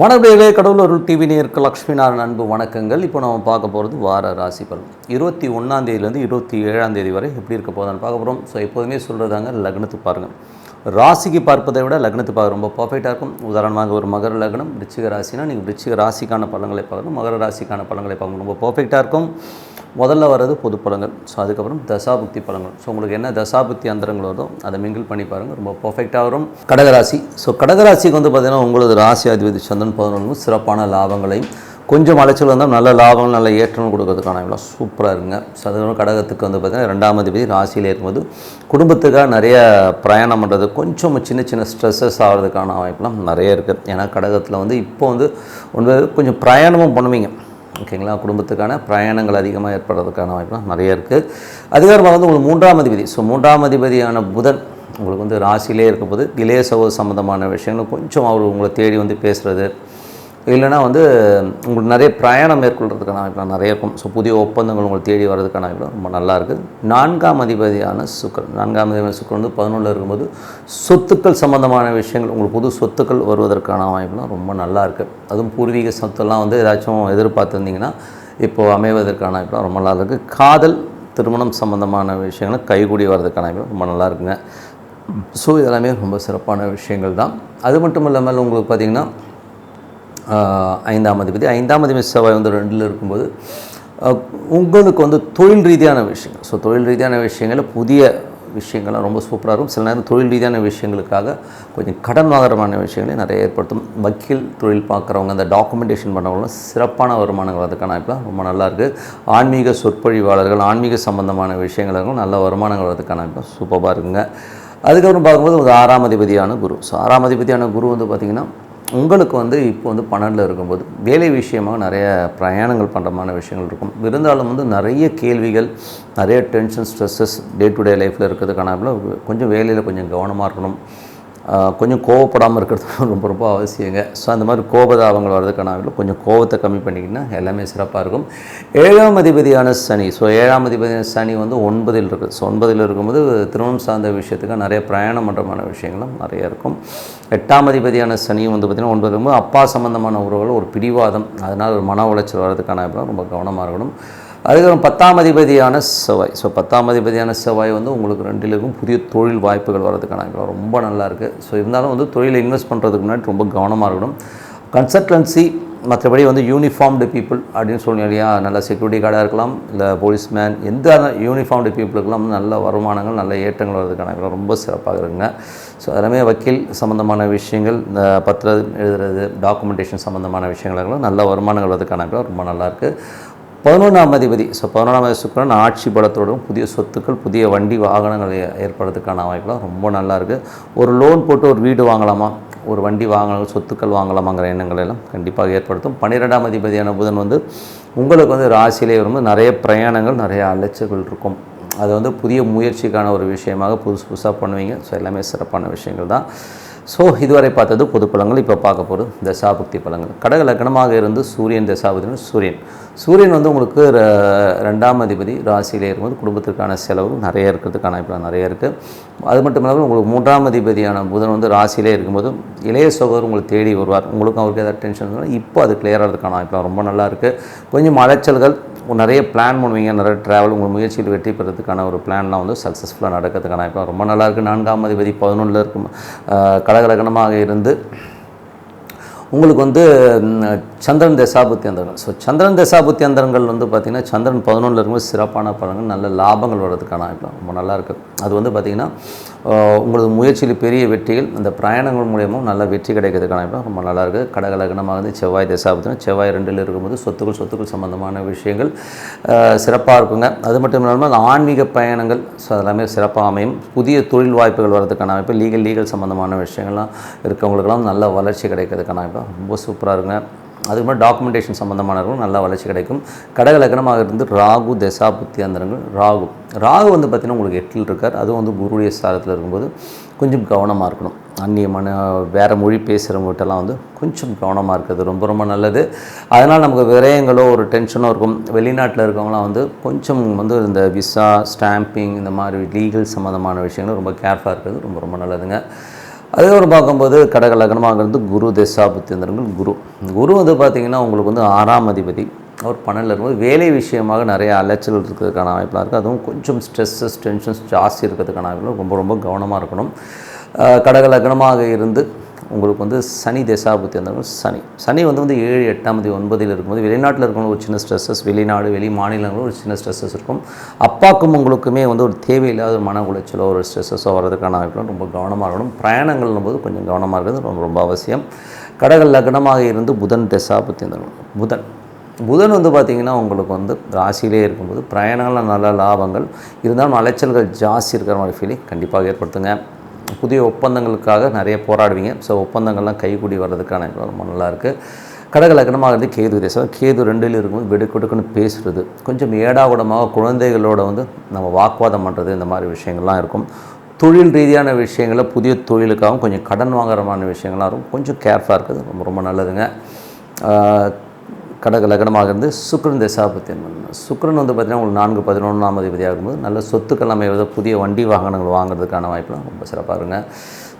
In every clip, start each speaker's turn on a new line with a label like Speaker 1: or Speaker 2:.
Speaker 1: வணக்கங்களே கடவுளூர் TV நேருக்கு லக்ஷ்மி அன்பு வணக்கங்கள். இப்போ நம்ம பார்க்க போகிறது வார ராசி பலன். இருபத்தி ஒன்றாம் தேதியிலேருந்து இருபத்தி ஏழாம் தேதி வரை எப்படி இருக்க போதான்னு பார்க்க போகிறோம் ஸோ எப்போதுமே சொல்கிறதாங்க லக்னத்துக்கு பாருங்கள் ராசிக்கு பார்ப்பதை விட லக்னத்துக்கு பார்க்க ரொம்ப பர்ஃபெக்டாக இருக்கும். உதாரணமாக ஒரு மகர லக்னம் விருச்சிக ராசினா நீங்கள் விருச்சிக ராசிக்கான பலன்களை பார்க்கணும். மகர ராசிக்கான பலன்களை பார்க்கணும் ரொம்ப பர்ஃபெக்டாக இருக்கும். முதல்ல வர்றது பொது பழங்கள் ஸோ அதுக்கப்புறம் தசாபுக்தி பழங்கள் ஸோ உங்களுக்கு என்ன தசாபுக்தி அந்தரங்கள் வருதோ அதை மிங்கிள் பண்ணி பாருங்கள் ரொம்ப பர்ஃபெக்டாக வரும். கடகராசி. ஸோ கடகராசிக்கு வந்து பார்த்திங்கன்னா உங்களது ராசி அதிபதி சந்திரன் பதினொன்று சிறப்பான லாபங்களையும் கொஞ்சம் அலைச்சல் வந்தால் நல்ல லாபம் நல்ல ஏற்றம் கொடுக்கறதுக்கான எவ்வளோ சூப்பராக இருங்க. சதுரம் கடகத்துக்கு வந்து பார்த்திங்கன்னா ரெண்டாம் அதிபதி ராசியில் இருக்கும்போது குடும்பத்துக்காக நிறைய பிரயாணம் பண்ணுறது கொஞ்சம் சின்ன சின்ன ஸ்ட்ரெஸ்ஸஸ் ஆகிறதுக்கான வாய்ப்புலாம் நிறைய இருக்குது ஏன்னா கடகத்தில் வந்து இப்போ வந்து ஒன்று கொஞ்சம் பிரயாணமும் பண்ணுவீங்க. ஓகேங்களா? குடும்பத்துக்கான பிரயாணங்கள் அதிகமாக ஏற்படுறதுக்கான வாய்ப்புலாம் நிறைய இருக்குது அதிகாரமாக வந்து உங்களுக்கு மூன்றாம் அதிபதி. ஸோ மூன்றாம் அதிபதியான புதன் உங்களுக்கு வந்து ராசியிலே இருக்கும்போது இளைய சகோதர சம்மந்தமான விஷயங்கள் கொஞ்சம் அவர் உங்களை தேடி வந்து பேசுகிறது இல்லைனா வந்து உங்களுக்கு நிறைய பிரயாணம் மேற்கொள்கிறதுக்கான வாய்ப்புலாம் நிறைய இருக்கும். ஸோ புதிய ஒப்பந்தங்கள் உங்களுக்கு தேடி வர்றதுக்கான வாய்ப்பு ரொம்ப நல்லா இருக்குது நான்காம் அதிபதியான சுக்கரன். நான்காம் அதிபதியான சுக்கரன் வந்து பதினொன்றில் இருக்கும்போது சொத்துக்கள் சம்மந்தமான விஷயங்கள் உங்களுக்கு புது சொத்துக்கள் வருவதற்கான வாய்ப்புலாம் ரொம்ப நல்லா இருக்குது அதுவும் பூர்வீக சொத்தெல்லாம் வந்து ஏதாச்சும் எதிர்பார்த்துருந்தீங்கன்னா இப்போது அமைவதற்கான வாய்ப்புலாம் ரொம்ப நல்லா இருக்குது காதல் திருமணம் சம்மந்தமான விஷயங்கள் கைகூடி வர்றதுக்கான வாய்ப்பு ரொம்ப நல்லா இருக்குங்க. ஸோ இதெல்லாமே ரொம்ப சிறப்பான விஷயங்கள் தான். அது மட்டும் இல்லாமல் உங்களுக்கு பார்த்திங்கன்னா ஐந்தாம் அதிபதி. ஐந்தாம் அதிபதி செவ்வாய் வந்து ரெண்டில் இருக்கும்போது உங்களுக்கு வந்து தொழில் ரீதியான விஷயங்கள். ஸோ தொழில் ரீதியான விஷயங்களில் புதிய விஷயங்கள்லாம் ரொம்ப சூப்பராக இருக்கும். சில நேரம் தொழில் ரீதியான விஷயங்களுக்காக கொஞ்சம் கடன் வாங்குறமான விஷயங்களையும் நிறைய ஏற்படுத்தும். வக்கீல் தொழில் பார்க்குறவங்க அந்த டாக்குமெண்டேஷன் பண்ணவங்களாம் சிறப்பான வருமானங்கள் அதுக்கான வாய்ப்புலாம் ரொம்ப நல்லாயிருக்கு ஆன்மீக சொற்பொழிவாளர்கள் ஆன்மீக சம்பந்தமான விஷயங்களுக்கும் நல்ல வருமானங்கள் வரதுக்கான வாய்ப்பு சூப்பராக இருக்குங்க. அதுக்கப்புறம் பார்க்கும்போது ஒரு ஆறாம் அதிபதியான குரு. ஸோ ஆறாம் அதிபதியான குரு வந்து பார்த்திங்கன்னா உங்களுக்கு வந்து இப்போ வந்து பன்னெண்டில் இருக்கும்போது வேலை விஷயமாக நிறைய பிரயாணங்கள் பண்ணுறமான விஷயங்கள் இருக்கும். இருந்தாலும் வந்து நிறைய கேள்விகள் நிறைய tension stresses day to day லைஃப்பில் இருக்கிறதுக்கான கொஞ்சம் வேலையில் கொஞ்சம் கவனமாக இருக்கணும். கொஞ்சம் கோவப்படாமல் இருக்கிறது ரொம்ப ரொம்ப அவசியங்க. ஸோ அந்த மாதிரி கோபதாபங்கள் வர்றதுக்கான கொஞ்சம் கோபத்தை கம்மி பண்ணிக்கிங்கன்னா எல்லாமே சிறப்பாக இருக்கும். ஏழாம் அதிபதியான சனி. ஸோ ஏழாம் அதிபதியான சனி வந்து ஒன்பதில் இருக்குது ஸோ ஒன்பதில் இருக்கும்போது திருமணம் சார்ந்த விஷயத்துக்கு நிறைய பிரயாணம் பண்ணுறமான விஷயங்களும் நிறைய இருக்கும். எட்டாம் அதிபதியான சனியும் வந்து பார்த்திங்கன்னா ஒன்பது இருக்கும்போது அப்பா சம்மந்தமான உறவுகள் ஒரு பிடிவாதம். அதனால் ஒரு மன உளைச்சல் வர்றதுக்கான ரொம்ப கவனமாக இருக்கணும். அதுக்கப்புறம் பத்தாம் அதிபதியான செவ்வாய். ஸோ பத்தாம் அதிபதியான செவ்வாய் வந்து உங்களுக்கு ரெண்டிலேருக்கும் புதிய தொழில் வாய்ப்புகள் வரதுக்கான ரொம்ப நல்லா இருக்குது ஸோ இருந்தாலும் வந்து தொழிலை இன்வெஸ்ட் பண்ணுறதுக்கு முன்னாடி ரொம்ப கவனமாக இருக்கணும். கன்சல்டன்சி மற்றபடி வந்து யூனிஃபார்ம்டு பீப்புள் அப்படின்னு சொல்லணும் இல்லையா? நல்ல செக்யூரிட்டி கார்டாக இருக்கலாம் இல்லை போலீஸ்மேன் எந்த யூனிஃபார்ம்டு பீப்புளுக்கெல்லாம் வந்து நல்ல வருமானங்கள் நல்ல ஏற்றங்கள் வர்றதுக்கான ரொம்ப சிறப்பாக இருக்குங்க. ஸோ எல்லாமே வக்கீல் சம்மந்தமான விஷயங்கள் இந்த பத்திரம் எழுதுறது டாக்குமெண்டேஷன் சம்மந்தமான விஷயங்கள் நல்ல வருமானங்கள் வரதுக்கான ரொம்ப நல்லாயிருக்கு பதினொன்றாம் அதிபதி. ஸோ பதினொன்றாம் அதிபதி சுக்கரன் ஆட்சி பலத்தோடும் புதிய சொத்துக்கள் புதிய வண்டி வாகனங்கள் ஏற்படுறதுக்கான வாய்ப்புலாம் ரொம்ப நல்லா இருக்குது ஒரு லோன் போட்டு ஒரு வீடு வாங்கலாமா? ஒரு வண்டி வாங்கலாம் சொத்துக்கள் வாங்கலாமாங்கிற எண்ணங்கள் எல்லாம் கண்டிப்பாக ஏற்படுத்தும். பன்னிரெண்டாம் அதிபதியான புதன் வந்து உங்களுக்கு வந்து ராசியிலே வரும்போது நிறைய பிரயாணங்கள் நிறைய அலைச்சல்கள் இருக்கும். அது வந்து புதிய முயற்சிக்கான ஒரு விஷயமாக புதுசு புதுசாக பண்ணுவீங்க. ஸோ எல்லாமே சிறப்பான விஷயங்கள் தான். ஸோ இதுவரை பார்த்தது பொது பழங்கள் இப்போ பார்க்க போகிறது தசாபக்தி பழங்கள் கடக லக்னமாக இருந்து சூரியன் தசாபதி சூரியன். சூரியன் வந்து உங்களுக்கு ர- ரெண்டாம் அதிபதி ராசியிலே இருக்கும்போது குடும்பத்திற்கான செலவு நிறைய இருக்கிறதுக்கான இப்போ நிறைய இருக்குது அது மட்டும் இல்லாமல் உங்களுக்கு மூன்றாம் அதிபதியான புதன் வந்து ராசியிலே இருக்கும்போது இளைய சகோதரர் உங்களுக்கு தேடி வருவார். உங்களுக்கும் அவருக்கு ஏதாவது டென்ஷன் இருந்தாலும் இப்போ அது கிளியர் ஆகிறதுக்கான வாய்ப்பு ரொம்ப நல்லா இருக்குது கொஞ்சம் அலைச்சல்கள் நிறைய பிளான் பண்ணுவீங்க. நிறைய ட்ராவல் உங்கள் முயற்சியில் வெற்றி பெறதுக்கான ஒரு பிளான்லாம் வந்து சக்ஸஸ்ஃபுல்லாக நடக்கிறதுக்கான வாய்ப்பு ரொம்ப நல்லா இருக்குது நான்காம் அதிபதி பதினொன்றில் இருக்கும் கலகலகனமாக இருந்து உங்களுக்கு வந்து சந்திரன் தசாபுத்தி அந்தரங்கள் ஸோ சந்திரன் தசாபுத்தி அந்தரங்கள் வந்து பார்த்திங்கன்னா சந்திரன் பதினொன்றில் இருக்கும்போது சிறப்பான பலன்கள் நல்ல லாபங்கள் வர்றதுக்கான வாய்ப்பு. ரொம்ப நல்லா இருக்குது அது வந்து பார்த்திங்கன்னா உங்களது முயற்சியில் பெரிய வெற்றிகள் அந்த பிரயாணங்கள் மூலியமும் நல்ல வெற்றி கிடைக்கிறதுக்கான ரொம்ப நல்லா இருக்குது கடகலகனமாக வந்து செவ்வாய் தசாபுத்தினா செவ்வாய் ரெண்டில் இருக்கும்போது சொத்துக்கள் சொத்துக்கள் சம்பந்தமான விஷயங்கள் சிறப்பாக இருக்குங்க. அது மட்டும் இல்லாமல் ஆன்மீக பயணங்கள் ஸோ அதெல்லாமே சிறப்பாக அமையும். புதிய தொழில் வாய்ப்புகள் வர்றதுக்கான அமைப்பு லீகல் லீகல் சம்மந்தமான விஷயங்கள்லாம் இருக்கவங்களுக்கெல்லாம் நல்ல வளர்ச்சி கிடைக்கிறதுக்கான அமைப்பு ரொம்ப சூப்பராக இருக்குங்க. அதுக்கு மாதிரி டாக்குமெண்டேஷன் சம்மந்தமானவர்களும் நல்ல வளர்ச்சி கிடைக்கும். கடக லக்னமாக இருந்து ராகு தசா புத்தி அந்தரங்கள் ராகு. ராகு வந்து பார்த்திங்கன்னா உங்களுக்கு எட்டில் இருக்கார். அதுவும் வந்து குருடைய சாரத்தில் இருக்கும்போது கொஞ்சம் கவனமாக இருக்கணும். அந்நியமான வேறு மொழி பேசுகிறவங்ககிட்டலாம் வந்து கொஞ்சம் கவனமாக இருக்கிறது ரொம்ப ரொம்ப நல்லது. அதனால் நமக்கு விரயங்களோ ஒரு டென்ஷனோ இருக்கும். வெளிநாட்டில் இருக்கவங்களாம் வந்து கொஞ்சம் வந்து இந்த விசா ஸ்டாம்பிங் இந்த மாதிரி லீகல் சம்மந்தமான விஷயங்கள் ரொம்ப கேர்ஃபுல்லாக இருக்கிறது ரொம்ப ரொம்ப நல்லதுங்க. அதே ஒரு பார்க்கும்போது கடக லக்னமாகிறது குரு தசாபுத்தியந்திரங்கள் குரு. குரு வந்து பார்த்திங்கன்னா உங்களுக்கு வந்து ஆறாம் அதிபதி. அவர் பன்னெண்டில் இருக்கும்போது வேலை விஷயமாக நிறைய அலைச்சல் இருக்கிறதுக்கான வாய்ப்பெலாம் இருக்குது. அதுவும் கொஞ்சம் ஸ்ட்ரெஸ்ஸஸ் டென்ஷன்ஸ் ஜாஸ்தி இருக்கிறதுக்கான வாய்ப்பு ரொம்ப ரொம்ப கவனமாக இருக்கணும். கடக லக்னமாக இருந்து உங்களுக்கு வந்து சனி தசாபுத்தி அந்த சனி. சனி வந்து வந்து ஏழு எட்டாம் தேதி ஒன்பதில் இருக்கும்போது வெளிநாட்டில் இருக்கவங்க ஒரு சின்ன ஸ்ட்ரெஸ்ஸஸ் வெளிநாடு வெளி மாநிலங்களும் ஒரு சின்ன ஸ்ட்ரெஸ்ஸஸ் இருக்கும். அப்பாக்கும் உங்களுக்குமே வந்து ஒரு தேவையில்லாத ஒரு மன உளைச்சலோ ஒரு ஸ்ட்ரெஸ்ஸஸோ வரதுக்கான வாய்ப்புகள் ரொம்ப கவனமாக இருக்கணும். பிரயாணங்கள் போது கொஞ்சம் கவனமாக இருக்கிறது ரொம்ப ரொம்ப அவசியம். கடகள் லக்னமாக இருந்து புதன் தசாபுத்தி அந்த புதன். புதன் வந்து பார்த்திங்கன்னா உங்களுக்கு வந்து ராசியிலே இருக்கும்போது பிரயாணங்கள் நல்ல லாபங்கள். இருந்தாலும் அலைச்சல்கள் ஜாஸ்தி இருக்கிற மாதிரி ஃபீலிங் கண்டிப்பாக ஏற்படுத்துங்க. புதிய ஒப்பந்தங்களுக்காக நிறைய போராடுவீங்க. ஸோ ஒப்பந்தங்கள்லாம் கைகூடி வர்றதுக்கான ரொம்ப நல்லா இருக்குது கடக இருந்து கேது தேசம் கேது ரெண்டுலேயும் இருக்கும்போது வெடுக்கொடுக்குன்னு பேசுகிறது கொஞ்சம் ஏடாகுடமாக குழந்தைகளோட வந்து நம்ம வாக்குவாதம் பண்ணுறது இந்த மாதிரி விஷயங்கள்லாம் இருக்கும். தொழில் ரீதியான விஷயங்களை புதிய தொழிலுக்காகவும் கொஞ்சம் கடன் வாங்குறமான விஷயங்களாக இருக்கும். கொஞ்சம் கேர்ஃபுல்லாக இருக்குது ரொம்ப ரொம்ப நல்லதுங்க. கடக லக்னமாக இருந்து சுக்ரன் தசாபத்தியம் சுக்ரன் வந்து பார்த்திங்கன்னா உங்களுக்கு நான்கு பதினொன்றாம் அதிபதியாக இருக்கும்போது நல்ல சொத்துக்கள் அமைவது புதிய வண்டி வாகனங்கள் வாங்குறதுக்கான வாய்ப்புலாம் ரொம்ப சிறப்பாக இருங்க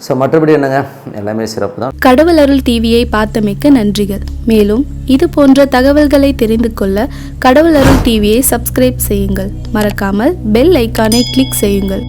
Speaker 1: ஸோ மற்றபடி என்னங்க? எல்லாமே சிறப்பு தான்
Speaker 2: கடவுள் அருள் டிவியை பார்த்தமைக்க நன்றிகள். மேலும் இது போன்ற தகவல்களை தெரிந்து கொள்ள கடவுள் அருள் டிவியை சப்ஸ்கிரைப் செய்யுங்கள். மறக்காமல் பெல் ஐக்கானை கிளிக் செய்யுங்கள்.